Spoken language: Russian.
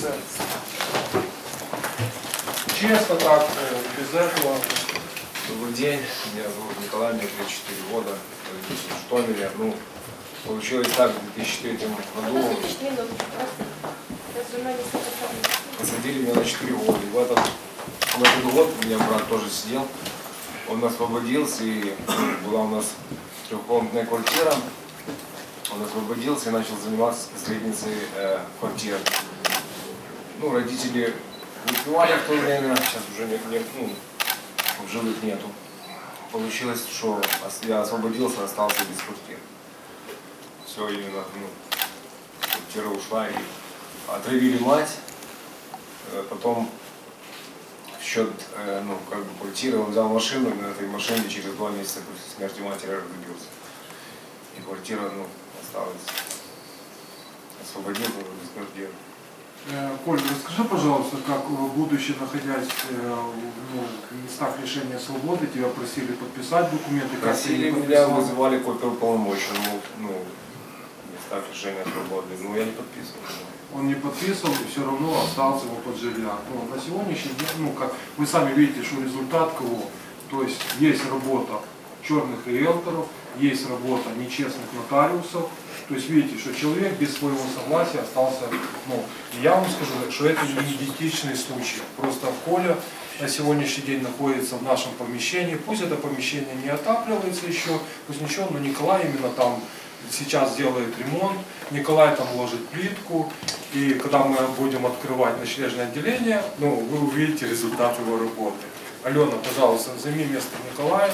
все. Честно так, э, без этого. Добрый день, меня зовут Николай, мне 34 года, в Житомире. Ну, получилось так, в 2003 году посадили меня на 4 года. И в этот, в этот год у меня брат тоже сидел, он освободился, и была у нас трехкомнатная квартира. Он освободился и начал заниматься с наследницей э, квартиры. Ну, родители выпивали в то время, сейчас уже не, не- ну, в живых нету. Получилось, что я освободился, остался без квартиры. Все именно, ну, квартира ушла и отравили мать. Э, Потом в счет, э, ну, как бы квартиры он взял машину, и на этой машине через два месяца после смерти матери разбился. И квартира, ну, осталась. Освободился без квартиры. Э, Коль, расскажи, пожалуйста, как э, будучи находясь э, в ну, в местах лишения свободы, тебя просили подписать документы, как Просили меня, вызывали копию полномочий, ну, ну, места лишения свободы. Ну, я не подписывал. Он не подписывал и все равно остался его под жилья. Ну, на сегодняшний день, ну, как вы сами видите, что результат кого? То есть есть работа черных риэлторов, есть работа нечестных нотариусов. То есть видите, что человек без своего согласия остался, ну, я вам скажу, что это не идентичный случай. Просто Коля на сегодняшний день находится в нашем помещении. Пусть это помещение не отапливается еще, пусть ничего, но Николай именно там сейчас делает ремонт, Николай там ложит плитку, и когда мы будем открывать ночлежное отделение, ну, вы увидите результат его работы. Алена, пожалуйста, займи место Николая.